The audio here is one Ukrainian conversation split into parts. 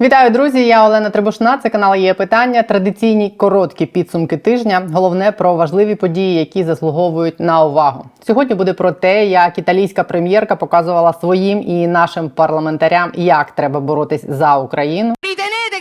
Вітаю, друзі! Я Олена Требушна. Це канал є питання. Традиційні короткі підсумки тижня. Головне про важливі події, які заслуговують на увагу. Сьогодні буде про те, як італійська прем'єрка показувала своїм і нашим парламентарям, як треба боротись за Україну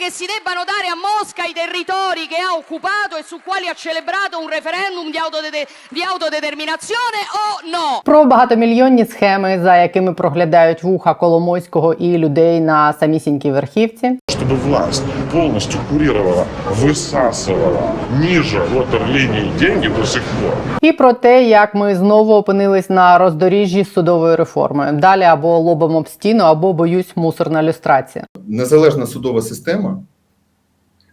Ritenete che si debbano dare a Mosca i territori che ha occupato e su quali ha celebrato un referendum di, autodete- di autodeterminazione o no? Про багатомільйонні схеми, за якими проглядають вуха Коломойського і людей на самісінькій верхівці. чтобы власть полностью курировала, высасывала ниже ватерлинии деньги до сих пор. І про те, як ми знову опинились на роздоріжжі з судовою реформою. Далі або лобом об стіну, або боюсь мусорна люстрація. незалежна судова система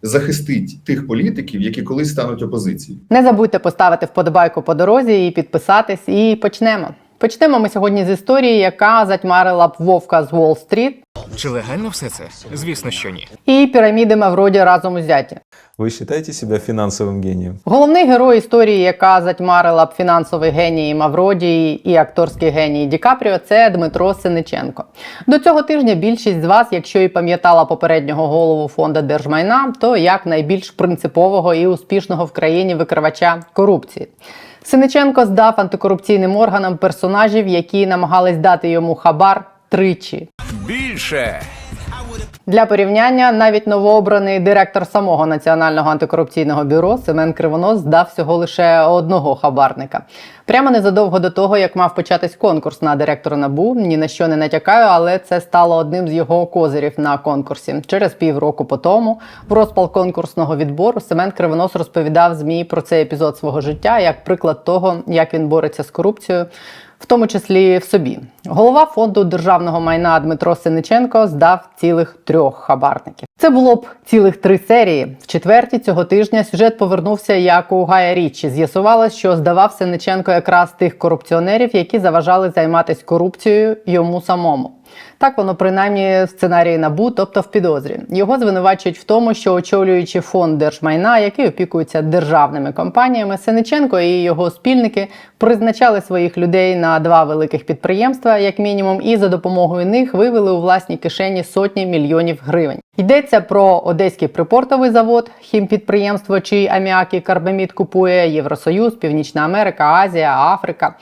захистить тих політиків, які колись стануть опозицією. Не забудьте поставити вподобайку по дорозі і підписатись. І почнемо. Почнемо ми сьогодні з історії, яка затьмарила б вовка з Уолл-стріт Чи легально все це? Звісно, що ні. і піраміди Мавроді разом узяті. Вы считаете себя финансовым гением? Головний герой історії, яка затьмарила б фінансовий геній Мавроді і акторський геній Ді Капріо, це Дмитро Синиченко. До цього тижня більшість з вас, якщо і пам'ятала попереднього голову фонду держмайна, то як найбільш принципового і успішного в країні викривача корупції. Синиченко здав антикорупційним органам персонажів, які намагались дати йому хабар тричі. Більше Для порівняння, навіть новообраний директор самого національного антикорупційного бюро Семен Кривонос здав всього лише одного хабарника. Прямо незадовго до того, як мав початись конкурс на директора набу, ні на що не натякаю, але це стало одним з його козирів на конкурсі. Через півроку по тому, в розпал конкурсного відбору, Семен Кривонос розповідав змі про цей епізод свого життя як приклад того, як він бореться з корупцією в тому числі в собі. Голова фонду державного майна Дмитро Синиченко здав цілих трьох хабарників. Це було б цілих три серії. В четвертій цього тижня сюжет повернувся як у Гая Річі. З'ясувалось, що здавав Синиченко якраз тих корупціонерів, які заважали займатися корупцією йому самому. Так воно принаймні в сценарії набу, тобто в підозрі. Його звинувачують в тому, що очолюючи фонд держмайна, який опікується державними компаніями, Синиченко і його спільники призначали своїх людей на два великих підприємства, як мінімум, і за допомогою них вивели у власні кишені сотні мільйонів гривень. Йдеться про Одеський припортовий завод, хімпідприємство, чий аміак і карбамід купує Євросоюз, Північна Америка, Азія, Африка.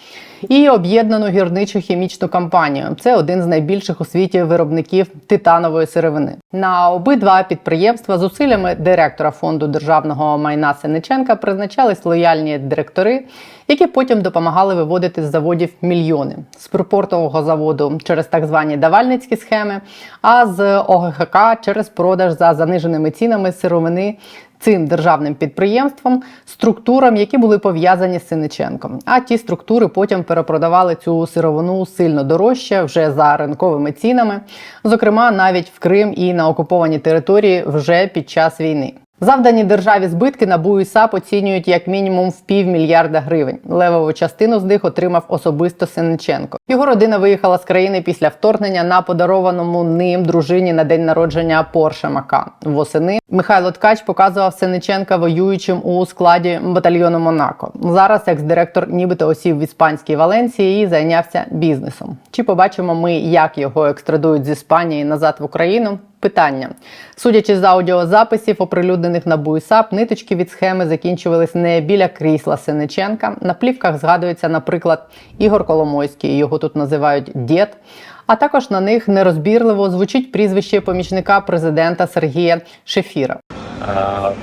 І об'єднану гірничу хімічну компанію. Це один з найбільших у світі виробників титанової сировини. На обидва підприємства зусиллями директора фонду державного майна Синиченка призначались лояльні директори, які потім допомагали виводити з заводів мільйони з припортового заводу через так звані давальницькі схеми, а з ОГХК через продаж за заниженими цінами сировини цим державним підприємствам, структурам, які були пов'язані з Синиченком. А ті структури потім перепродавали цю сировину сильно дорожче вже за ринковими цінами, зокрема навіть в Крим і на окуповані території вже під час війни. Завдані державі збитки НАБУ і оцінюють як мінімум в півмільярда гривень. Левову частину з них отримав особисто Синиченко. Його родина виїхала з країни після вторгнення на подарованому ним дружині на день народження Порше Макан. Восени Михайло Ткач показував Синиченка воюючим у складі батальйону Монако. Зараз екс-директор нібито осів в іспанській Валенції і зайнявся бізнесом. Чи побачимо ми, як його екстрадують з Іспанії назад в Україну? Питання. Судячи з аудіозаписів, оприлюднених на БУІСАП, ниточки від схеми закінчувались не біля крісла Синиченка. На плівках згадується, наприклад, Ігор Коломойський, його тут називають дід. А також на них нерозбірливо звучить прізвище помічника президента Сергія Шефіра.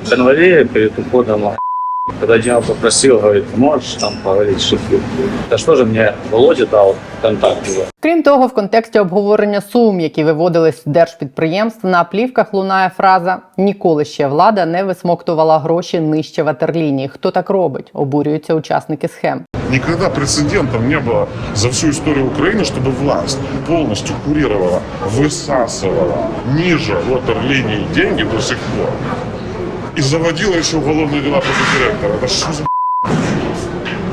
В январе перед уходом, когда Дима попросил, говорит, можешь там поговорить с Шефилом? Да что же мне Володя дал контакт его? Крім того, в контексті обговорення сум, які виводились з держпідприємств, на плівках лунає фраза Ніколи ще влада не висмоктувала гроші нижче ватерлінії. Хто так робить? Обурюються учасники схем. Никогда прецедентов не было за всю историю Украины, чтобы власть полностью курировала, высасывала ниже ватерлинии деньги до сих пор. И заводила еще уголовные дела против директора. Это что за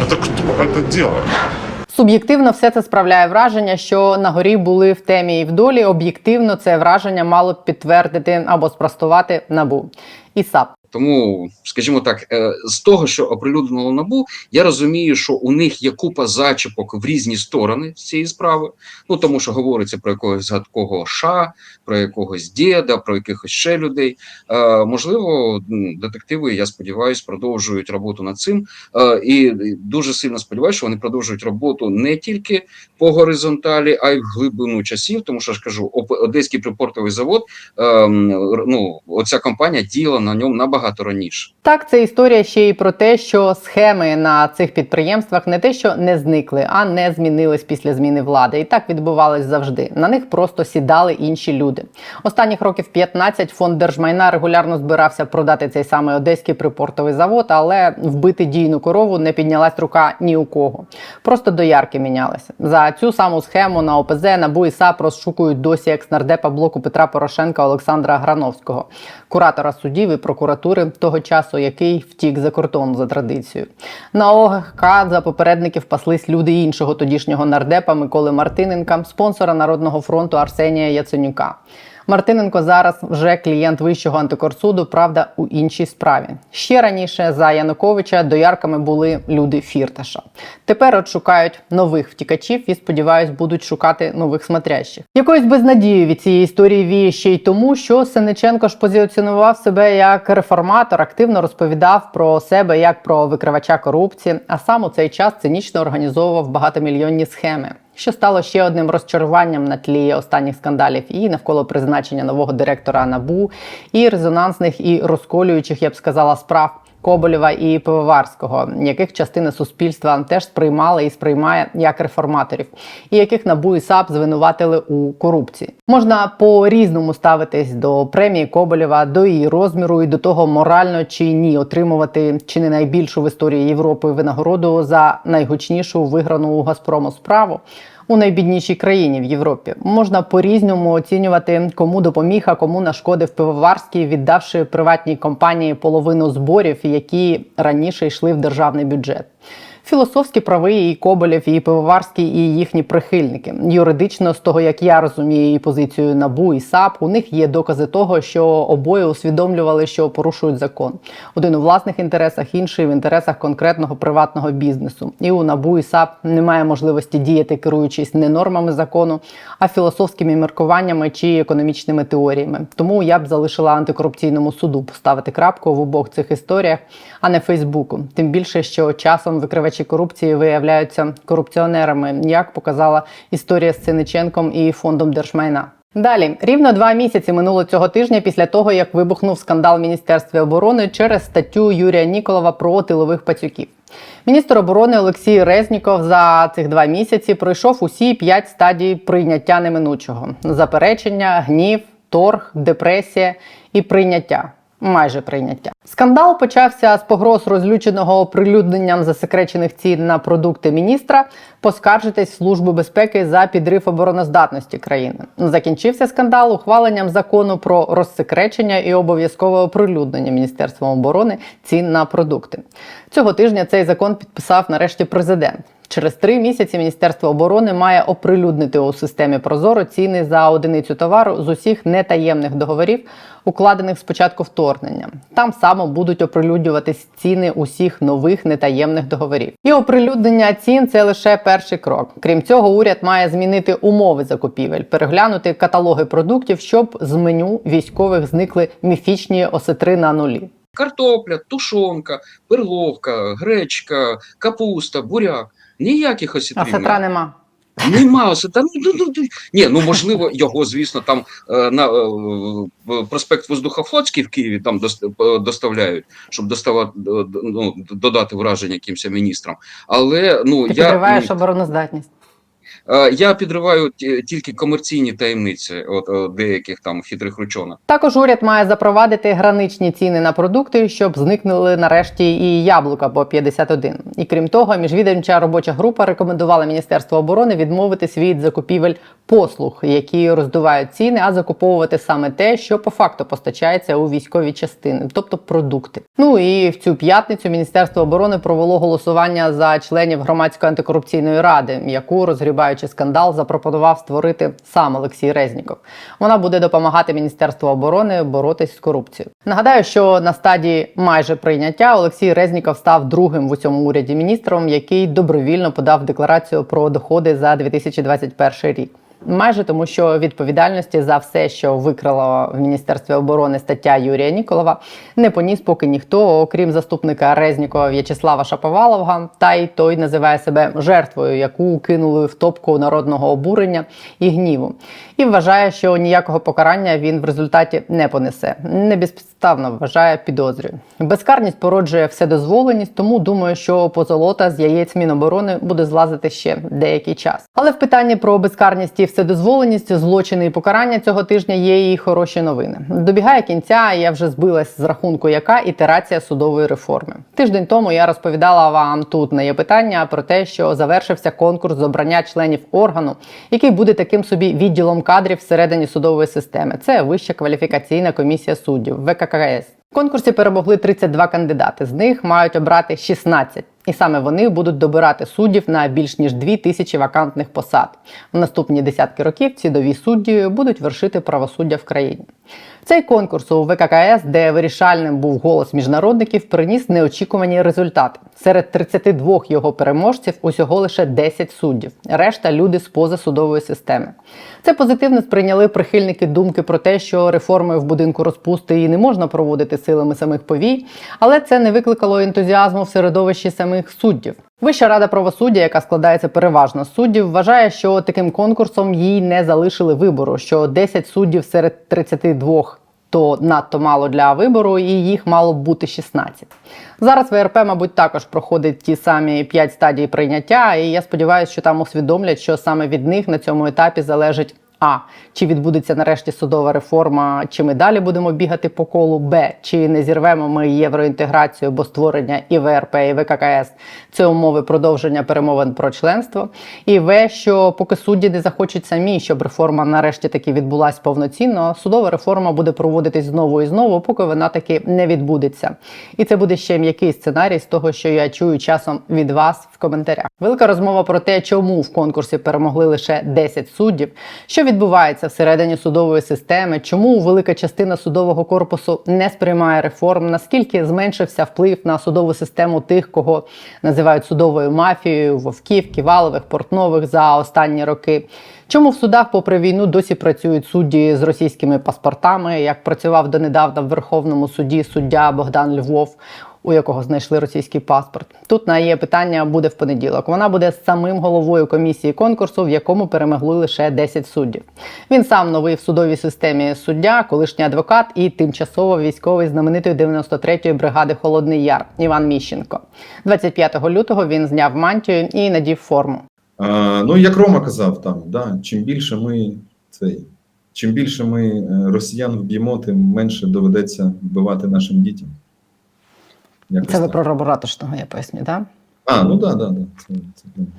Это кто это делает? Суб'єктивно все це справляє враження, що на горі були в темі і в долі. Об'єктивно це враження мало б підтвердити або спростувати набу і САП. Тому, скажімо так, е, з того, що оприлюднило набу, я розумію, що у них є купа зачіпок в різні сторони з цієї справи. Ну тому що говориться про якогось згадкового ша, про якогось діда, про якихось ще людей. Е, можливо, детективи, я сподіваюся, продовжують роботу над цим. Е, і дуже сильно сподіваюся, що вони продовжують роботу не тільки по горизонталі, а й в глибину часів. Тому що ж кажу, Одеський припортовий завод. ем, ну, оця компанія діяла на ньому набагато раніше. Так, це історія ще й про те, що схеми на цих підприємствах не те, що не зникли, а не змінились після зміни влади. І так відбувалось завжди. На них просто сідали інші люди. Останніх років 15 фонд держмайна регулярно збирався продати цей самий одеський припортовий завод, але вбити дійну корову не піднялась рука ні у кого. Просто доярки мінялися. За цю саму схему на ОПЗ НАБУ і САП розшукують досі екснардепа блоку Петра Порошенка Олександра Грановського, куратора судів і прокуратури того часу, який втік за кордон за традицією. На ОГК за попередників паслись люди іншого тодішнього нардепа Миколи Мартиненка, спонсора Народного фронту Арсенія Яценюка. Мартиненко зараз вже клієнт вищого антикорсуду, правда, у іншій справі. Ще раніше за Януковича доярками були люди Фірташа. Тепер от шукають нових втікачів і сподіваюсь, будуть шукати нових смотрящих. Якоюсь безнадією від цієї історії віє ще й тому, що Сенеченко ж позиціонував себе як реформатор, активно розповідав про себе як про викривача корупції, а сам у цей час цинічно організовував багатомільйонні схеми що стало ще одним розчаруванням на тлі останніх скандалів і навколо призначення нового директора НАБУ, і резонансних і розколюючих, я б сказала, справ. Коболєва і Пивоварського, яких частина суспільства теж сприймала і сприймає як реформаторів, і яких НАБУ і САП звинуватили у корупції. Можна по різному ставитись до премії Коболєва, до її розміру і до того, морально чи ні отримувати чи не найбільшу в історії Європи винагороду за найгучнішу виграну у Газпрому справу у найбіднішій країні в Європі. Можна по-різному оцінювати, кому допоміг, а кому нашкодив пивоварський, віддавши приватній компанії половину зборів, які раніше йшли в державний бюджет. Філософські правий і Коболєв, і Пивоварський, і їхні прихильники. Юридично, з того як я розумію її позицію НАБУ і САП, у них є докази того, що обоє усвідомлювали, що порушують закон. Один у власних інтересах, інший в інтересах конкретного приватного бізнесу. І у НАБУ і САП немає можливості діяти, керуючись не нормами закону, а філософськими міркуваннями чи економічними теоріями. Тому я б залишила антикорупційному суду поставити крапку в обох цих історіях, а не Фейсбуку. Тим більше, що часом викривачі корупції виявляються корупціонерами, як показала історія з Синиченком і фондом держмайна. Далі рівно два місяці минуло цього тижня після того, як вибухнув скандал в Міністерстві оборони через статтю Юрія Ніколова про тилових пацюків. Міністр оборони Олексій Резніков за цих два місяці пройшов усі п'ять стадій прийняття неминучого: заперечення, гнів, торг, депресія і прийняття. Майже прийняття. Скандал почався з погроз розлюченого оприлюдненням засекречених цін на продукти міністра поскаржитись Службу безпеки за підрив обороноздатності країни. Закінчився скандал ухваленням закону про розсекречення і обов'язкове оприлюднення Міністерством оборони цін на продукти. Цього тижня цей закон підписав нарешті президент. Через три місяці Міністерство оборони має оприлюднити у системі Прозоро ціни за одиницю товару з усіх нетаємних договорів, укладених з початку вторгнення. Там само будуть оприлюднюватись ціни усіх нових нетаємних договорів. І оприлюднення цін це лише перший крок. Крім цього, уряд має змінити умови закупівель, переглянути каталоги продуктів, щоб з меню військових зникли міфічні осетри на нулі. Картопля, тушонка, перловка, гречка, капуста, буряк. Ніяких А осітрів. сетра нема. Нема осетра. Ну, ну, ну, ну. Ні, ну можливо, його, звісно, там е, на е, проспект Воздухофлотський в Києві там е, доставляють, щоб доставати е, ну, додати враження якимось міністрам. Але ну Ти я, підриваєш обороноздатність. Е, я підриваю тільки комерційні таємниці от е, деяких там хитрих ручонок. Також уряд має запровадити граничні ціни на продукти, щоб зникнули нарешті і яблука по 51. І крім того, міжвідомча робоча група рекомендувала Міністерству оборони відмовитись від закупівель послуг, які роздувають ціни, а закуповувати саме те, що по факту постачається у військові частини, тобто продукти. Ну і в цю п'ятницю Міністерство оборони провело голосування за членів громадської антикорупційної ради, яку розгрібаючи скандал, запропонував створити сам Олексій Резніков. Вона буде допомагати Міністерству оборони боротись з корупцією. Нагадаю, що на стадії майже прийняття Олексій Резніков став другим в усьому уряді міністром, який добровільно подав декларацію про доходи за 2021 рік. Майже тому, що відповідальності за все, що викрала в міністерстві оборони стаття Юрія Ніколова, не поніс поки ніхто, окрім заступника Резнікова В'ячеслава Шаповалова, та й той називає себе жертвою, яку кинули в топку народного обурення і гніву, і вважає, що ніякого покарання він в результаті не понесе. Не безпідставно вважає підозрює. Безкарність породжує вседозволеність, тому думаю, що позолота з яєць Міноборони буде злазити ще деякий час. Але в питанні про безкарність і вседозволеність, злочини і покарання цього тижня є і хороші новини. Добігає кінця, я вже збилась з рахунку, яка ітерація судової реформи. Тиждень тому я розповідала вам тут на є питання про те, що завершився конкурс з обрання членів органу, який буде таким собі відділом кадрів всередині судової системи. Це Вища кваліфікаційна комісія суддів ВККС. В конкурсі перемогли 32 кандидати. З них мають обрати 16. І саме вони будуть добирати суддів на більш ніж 2 тисячі вакантних посад. В наступні десятки років ці нові судді будуть вершити правосуддя в країні. Цей конкурс у ВККС, де вирішальним був голос міжнародників, приніс неочікувані результати. Серед 32 його переможців усього лише 10 суддів, решта люди з позасудової системи. Це позитивно сприйняли прихильники думки про те, що реформи в будинку розпусти і не можна проводити силами самих повій, але це не викликало ентузіазму в середовищі самих суддів. Вища рада правосуддя, яка складається переважно з суддів, вважає, що таким конкурсом їй не залишили вибору, що 10 суддів серед 32 то надто мало для вибору, і їх мало б бути 16. Зараз ВРП, мабуть, також проходить ті самі 5 стадій прийняття, і я сподіваюся, що там усвідомлять, що саме від них на цьому етапі залежить. А. Чи відбудеться нарешті судова реформа, чи ми далі будемо бігати по колу? Б. Чи не зірвемо ми євроінтеграцію, бо створення і ВРП, і ВККС це умови продовження перемовин про членство. І В. Що поки судді не захочуть самі, щоб реформа нарешті таки відбулась повноцінно, судова реформа буде проводитись знову і знову, поки вона таки не відбудеться. І це буде ще м'який сценарій з того, що я чую часом від вас в коментарях. Велика розмова про те, чому в конкурсі перемогли лише 10 суддів, що відбувається всередині судової системи, чому велика частина судового корпусу не сприймає реформ, наскільки зменшився вплив на судову систему тих, кого називають судовою мафією, вовків, ківалових, портнових за останні роки. Чому в судах, попри війну, досі працюють судді з російськими паспортами, як працював донедавна в Верховному суді суддя Богдан Львов, у якого знайшли російський паспорт? Тут на її питання буде в понеділок. Вона буде самим головою комісії конкурсу, в якому перемогли лише 10 суддів. Він сам новий в судовій системі суддя, колишній адвокат і тимчасово військовий знаменитої 93-ї бригади Холодний Яр Іван Міщенко. 25 лютого він зняв мантію і надів форму. А, ну, як Рома казав, там, да, чим більше ми цей, чим більше ми е, росіян вб'ємо, тим менше доведеться вбивати нашим дітям. Якось Це ви так. про Роборатушного, я поясню, так? А, ну да, да, да. Це, це, правда.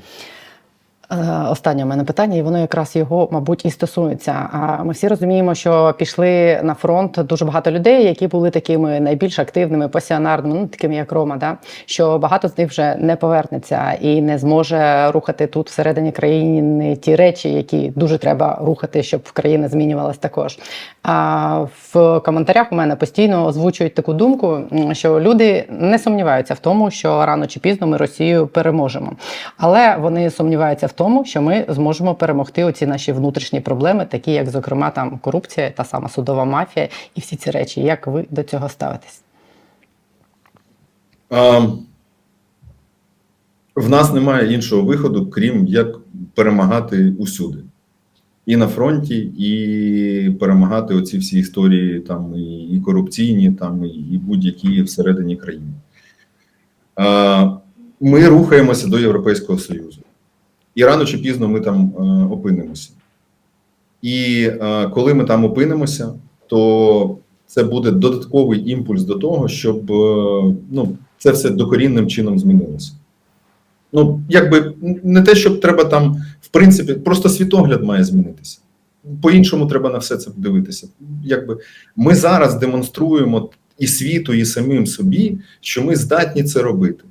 Е, Останнє у мене питання, і воно якраз його, мабуть, і стосується. Ми всі розуміємо, що пішли на фронт дуже багато людей, які були такими найбільш активними, пасіонарними, ну такими як Рома, да? що багато з них вже не повернеться і не зможе рухати тут всередині країни ті речі, які дуже треба рухати, щоб країна змінювалась також. А в коментарях у мене постійно озвучують таку думку, що люди не сумніваються в тому, що рано чи пізно ми Росію переможемо, але вони сумніваються в тому, що ми зможемо перемогти оці наші внутрішні проблеми, такі як, зокрема, там корупція, та сама судова мафія і всі ці речі. Як ви до цього ставитесь? А, в нас немає іншого виходу, крім як перемагати усюди. І на фронті, і перемагати оці всі історії, там і, корупційні, там і, будь-які всередині країни. Ми рухаємося до Європейського Союзу. І рано чи пізно ми там е, опинимося. І е, коли ми там опинимося, то це буде додатковий імпульс до того, щоб е, ну, це все докорінним чином змінилося. Ну, якби не те, щоб треба там, в принципі, просто світогляд має змінитися. По-іншому треба на все це дивитися. Якби ми зараз демонструємо і світу, і самим собі, що ми здатні це робити.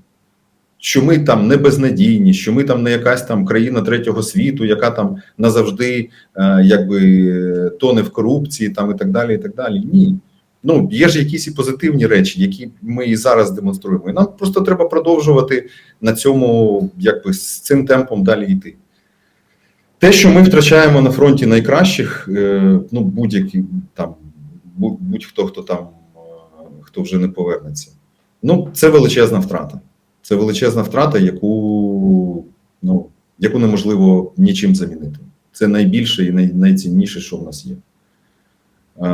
Що ми там не безнадійні, що ми там не якась там країна третього світу, яка там назавжди е, якби тоне в корупції, там і так далі. І так далі. Ні. Ну є ж якісь і позитивні речі, які ми і зараз демонструємо. І нам просто треба продовжувати на цьому, якби з цим темпом далі йти. Те, що ми втрачаємо на фронті найкращих, е, ну будь-які там, будь- будь-хто, хто там, е, хто вже не повернеться. Ну, це величезна втрата. Це величезна втрата, яку, ну, яку неможливо нічим замінити. Це найбільше і най, найцінніше, що в нас є. Е,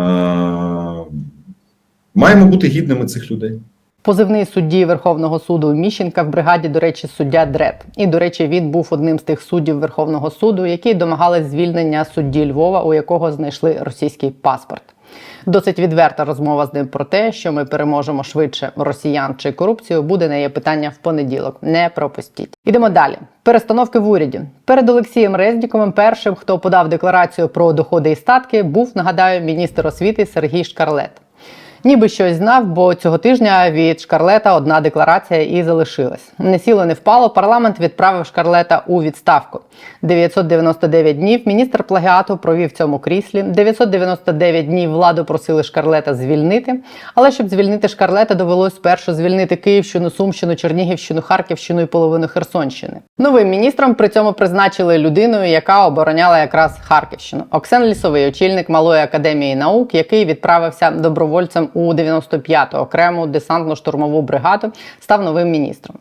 маємо бути гідними цих людей. Позивний судді Верховного суду Міщенка в бригаді, до речі, суддя Дреб. І, до речі, він був одним з тих суддів Верховного суду, які домагались звільнення судді Львова, у якого знайшли російський паспорт. Досить відверта розмова з ним про те, що ми переможемо швидше росіян чи корупцію, буде на її питання в понеділок. Не пропустіть. Ідемо далі. Перестановки в уряді перед Олексієм Резніковим. Першим, хто подав декларацію про доходи і статки, був нагадаю міністр освіти Сергій Шкарлет. Ніби щось знав, бо цього тижня від Шкарлета одна декларація і залишилась. Не сіло, не впало. Парламент відправив Шкарлета у відставку. 999 днів міністр плагіату провів в цьому кріслі. 999 днів владу просили Шкарлета звільнити. Але щоб звільнити Шкарлета, довелось спершу звільнити Київщину, Сумщину, Чернігівщину, Харківщину і половину Херсонщини. Новим міністром при цьому призначили людину, яка обороняла якраз Харківщину. Оксен Лісовий, очільник малої академії наук, який відправився добровольцем у 95-ту окрему десантно-штурмову бригаду, став новим міністром.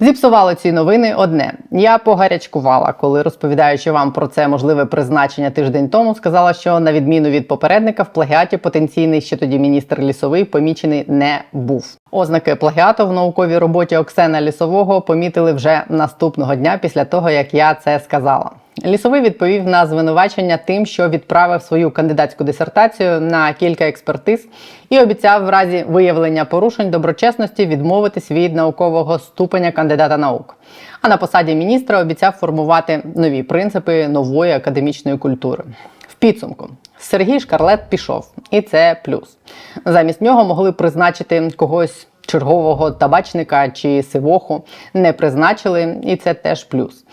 Зіпсувало ці новини одне. Я погарячкувала, коли розповідаючи вам про це можливе призначення тиждень тому, сказала, що на відміну від попередника в плагіаті потенційний ще тоді міністр лісовий помічений не був. Ознаки плагіату в науковій роботі Оксена Лісового помітили вже наступного дня після того, як я це сказала. Лісовий відповів на звинувачення тим, що відправив свою кандидатську дисертацію на кілька експертиз і обіцяв в разі виявлення порушень доброчесності відмовитись від наукового ступеня кандидата наук. А на посаді міністра обіцяв формувати нові принципи нової академічної культури. В підсумку Сергій Шкарлет пішов, і це плюс. Замість нього могли призначити когось чергового табачника чи сивоху. Не призначили, і це теж плюс.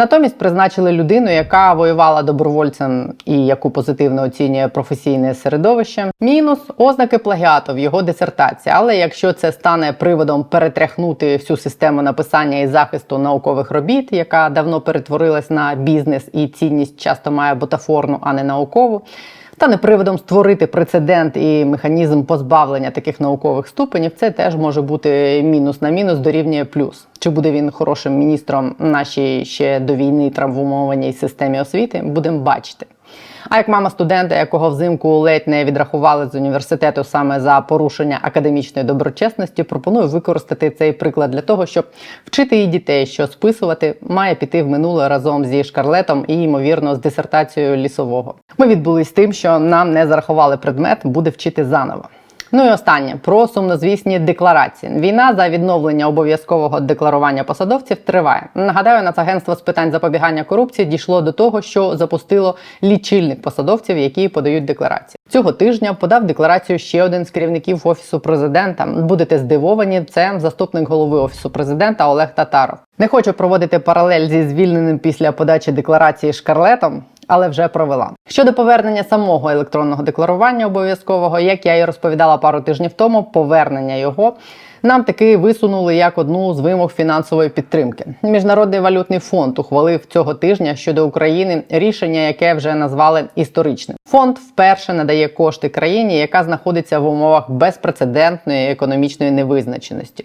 Натомість призначили людину, яка воювала добровольцем і яку позитивно оцінює професійне середовище. Мінус ознаки плагіату в його дисертації. Але якщо це стане приводом перетряхнути всю систему написання і захисту наукових робіт, яка давно перетворилась на бізнес і цінність часто має бутафорну, а не наукову. Стане приводом створити прецедент і механізм позбавлення таких наукових ступенів. Це теж може бути мінус на мінус дорівнює плюс. Чи буде він хорошим міністром нашій ще до війни травмованій системі освіти? Будемо бачити. А як мама студента, якого взимку ледь не відрахували з університету саме за порушення академічної доброчесності, пропоную використати цей приклад для того, щоб вчити її дітей, що списувати має піти в минуле разом зі шкарлетом і ймовірно з дисертацією лісового. Ми відбулись тим, що нам не зарахували предмет, буде вчити заново. Ну і останнє про сумнозвісні декларації. Війна за відновлення обов'язкового декларування посадовців триває. Нагадаю, Нацагентство з питань запобігання корупції дійшло до того, що запустило лічильник посадовців, які подають декларації. Цього тижня подав декларацію ще один з керівників офісу президента. Будете здивовані, це заступник голови офісу президента Олег Татаров. Не хочу проводити паралель зі звільненим після подачі декларації шкарлетом. Але вже провела. Щодо повернення самого електронного декларування обов'язкового, як я і розповідала пару тижнів тому, повернення його нам таки висунули як одну з вимог фінансової підтримки. Міжнародний валютний фонд ухвалив цього тижня щодо України рішення, яке вже назвали історичним. Фонд вперше надає кошти країні, яка знаходиться в умовах безпрецедентної економічної невизначеності.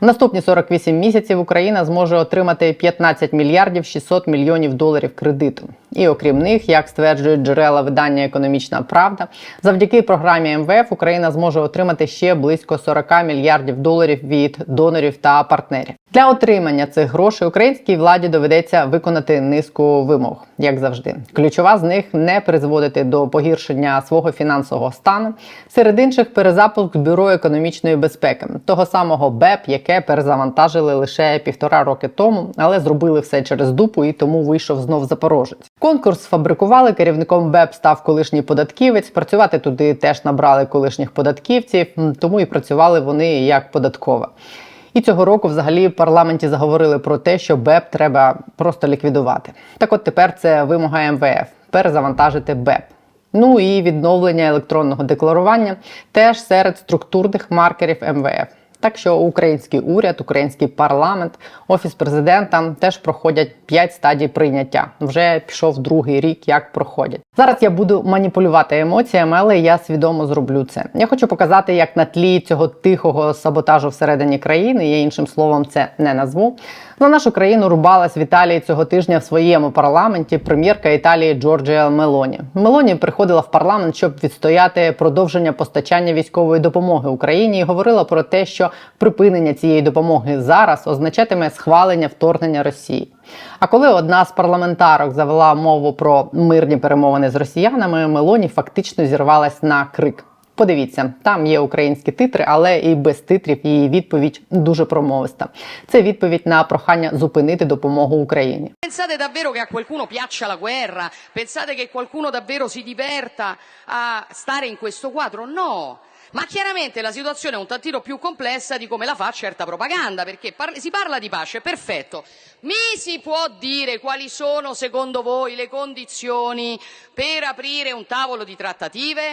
В наступні 48 місяців Україна зможе отримати 15 мільярдів 600 мільйонів доларів кредиту. І окрім них, як стверджують джерела видання Економічна Правда, завдяки програмі МВФ Україна зможе отримати ще близько 40 мільярдів доларів від донорів та партнерів. Для отримання цих грошей українській владі доведеться виконати низку вимог, як завжди. Ключова з них не призводити до погіршення свого фінансового стану. Серед інших перезапуск бюро економічної безпеки, того самого БЕП, яке перезавантажили лише півтора роки тому, але зробили все через дупу і тому вийшов знов запорожець. Конкурс сфабрикували. Керівником БЕП став колишній податківець. Працювати туди теж набрали колишніх податківців, тому і працювали вони як податкова. І цього року, взагалі, в парламенті заговорили про те, що БЕП треба просто ліквідувати. Так, от тепер це вимога МВФ перезавантажити БЕП. Ну і відновлення електронного декларування теж серед структурних маркерів МВФ. Так що український уряд, український парламент, офіс президента теж проходять 5 стадій прийняття. Вже пішов другий рік, як проходять. Зараз я буду маніпулювати емоціями, але я свідомо зроблю це. Я хочу показати, як на тлі цього тихого саботажу всередині країни, я іншим словом це не назву. На нашу країну рубалась в Італії цього тижня в своєму парламенті прем'єрка Італії Джорджія Мелоні. Мелоні приходила в парламент, щоб відстояти продовження постачання військової допомоги Україні і говорила про те, що припинення цієї допомоги зараз означатиме схвалення вторгнення Росії. А коли одна з парламентарок завела мову про мирні перемовини з росіянами, Мелоні фактично зірвалась на крик. Подивіться, там є українські титри, але і без титрів її відповідь дуже промовиста. Це відповідь на прохання зупинити допомогу Україні. Pensate davvero che a qualcuno piaccia la guerra? Pensate che qualcuno davvero si diverta a stare in questo quadro? No. Ma chiaramente la situazione è un tantino più complessa di come la fa certa propaganda, perché par- si parla di pace, perfetto. Mi si può dire quali sono secondo voi le condizioni per aprire un tavolo di trattative?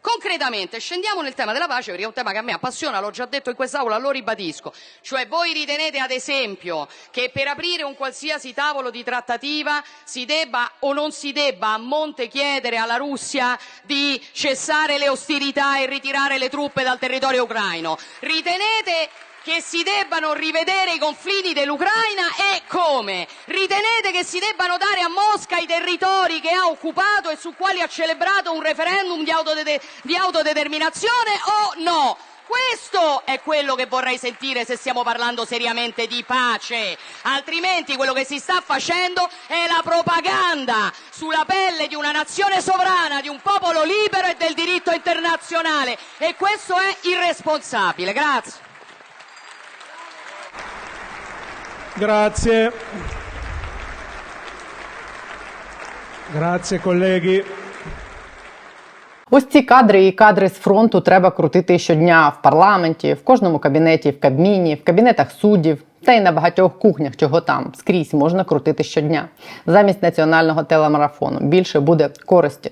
Concretamente, scendiamo nel tema della pace perché è un tema che a me appassiona, l'ho già detto in quest'Aula, lo ribadisco. Cioè voi ritenete ad esempio che per aprire un qualsiasi tavolo di trattativa si debba o non si debba a monte chiedere alla Russia di cessare le ostilità e ritirare le truppe dal territorio ucraino? Ritenete che si debbano rivedere i confini dell'Ucraina e come? Ritenete che si debbano dare a Mosca i territori che ha occupato e su quali ha celebrato un referendum di, autodede- di autodeterminazione o no? Questo è quello che vorrei sentire se stiamo parlando seriamente di pace, altrimenti quello che si sta facendo è la propaganda sulla pelle di una nazione sovrana, di un popolo libero e del diritto internazionale e questo è irresponsabile. Grazie. Grazie. Grazie colleghi. Ось ці кадри і кадри з фронту треба крутити щодня в парламенті, в кожному кабінеті, в кабміні, в кабінетах суддів. Та й на багатьох кухнях, чого там скрізь можна крутити щодня замість національного телемарафону. Більше буде користі.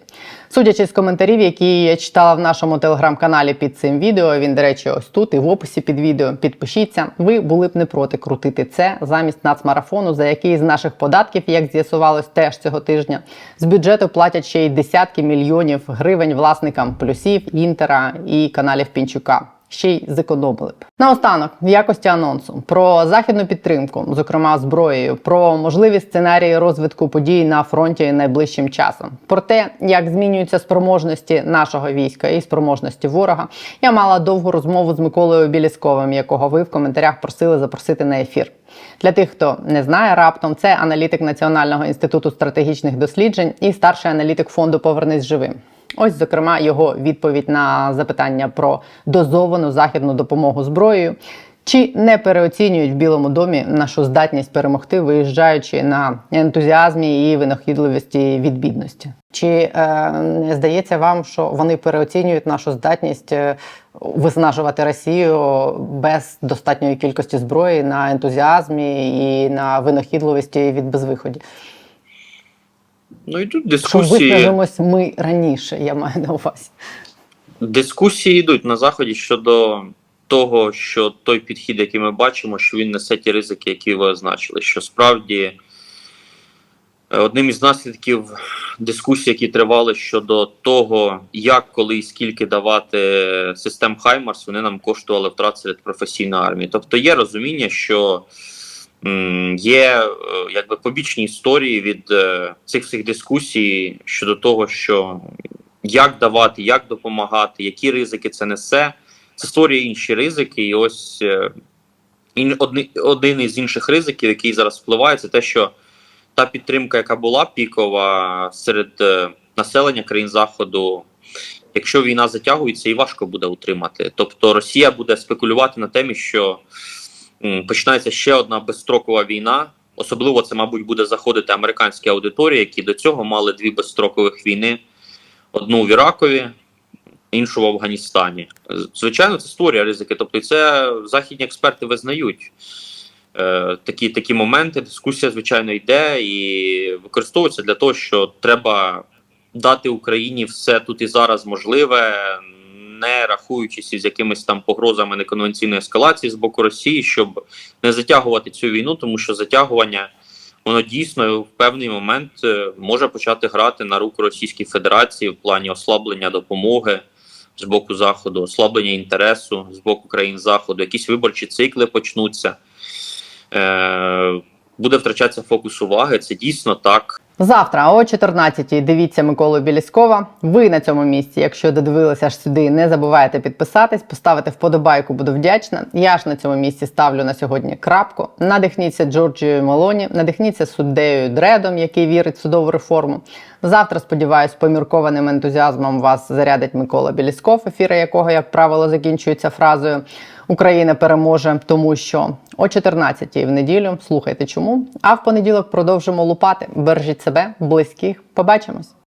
Судячи з коментарів, які я читала в нашому телеграм-каналі під цим відео. Він, до речі, ось тут і в описі під відео. Підпишіться. Ви були б не проти крутити це замість нацмарафону, за який з наших податків, як з'ясувалось, теж цього тижня з бюджету платять ще й десятки мільйонів гривень власникам плюсів, інтера і каналів Пінчука ще й зекономили б. Наостанок, в якості анонсу про західну підтримку, зокрема зброєю, про можливі сценарії розвитку подій на фронті найближчим часом, про те, як змінюються спроможності нашого війська і спроможності ворога. Я мала довгу розмову з Миколою Білісковим, якого ви в коментарях просили запросити на ефір. Для тих, хто не знає раптом, це аналітик Національного інституту стратегічних досліджень і старший аналітик фонду Повернись живим. Ось, зокрема, його відповідь на запитання про дозовану західну допомогу зброєю. Чи не переоцінюють в Білому домі нашу здатність перемогти, виїжджаючи на ентузіазмі і винахідливості від бідності? Чи е, не здається вам, що вони переоцінюють нашу здатність е, виснажувати Росію без достатньої кількості зброї на ентузіазмі і на винахідливості від безвиході? Ну йдуть Що дискусії. виснажимось ми раніше, я маю на увазі. Дискусії йдуть на заході щодо того, що той підхід, який ми бачимо, що він несе ті ризики, які ви означили. Що справді е, одним із наслідків дискусій, які тривали щодо того, як, коли і скільки давати систем Хаймарс, вони нам коштували втрат серед професійної армії. Тобто є розуміння, що є е, якби побічні історії від е, цих всіх дискусій щодо того, що як давати, як допомагати, які ризики це несе. Це створює інші ризики, і ось е, один із інших ризиків, який зараз впливає, це те, що та підтримка, яка була пікова серед населення країн Заходу, якщо війна затягується, і важко буде утримати. Тобто Росія буде спекулювати на темі, що починається ще одна безстрокова війна. Особливо це, мабуть, буде заходити американські аудиторії, які до цього мали дві безстрокових війни: одну в Іракові, іншу в Афганістані. Звичайно, це створює ризики. Тобто, це західні експерти визнають. Е, такі, такі моменти, дискусія, звичайно, йде і використовується для того, що треба дати Україні все тут і зараз можливе, не рахуючись із якимись там погрозами неконвенційної ескалації з боку Росії, щоб не затягувати цю війну, тому що затягування воно дійсно в певний момент е, може почати грати на руку Російській Федерації в плані ослаблення допомоги з боку Заходу, ослаблення інтересу з боку країн Заходу, якісь виборчі цикли почнуться. Е, буде втрачатися фокус уваги. Це дійсно так. Завтра о 14-й дивіться Миколу Біліскова. Ви на цьому місці, якщо додивилися аж сюди, не забувайте підписатись, поставити вподобайку, буду вдячна. Я ж на цьому місці ставлю на сьогодні крапку. Надихніться Джорджією Мелоні, надихніться суддею Дредом, який вірить в судову реформу. Завтра, сподіваюсь, поміркованим ентузіазмом вас зарядить Микола Білісков, ефіри якого, як правило, закінчуються фразою Україна переможе, тому що о 14-й в неділю слухайте чому. А в понеділок продовжимо лупати. Бережіть себе, близьких. Побачимось.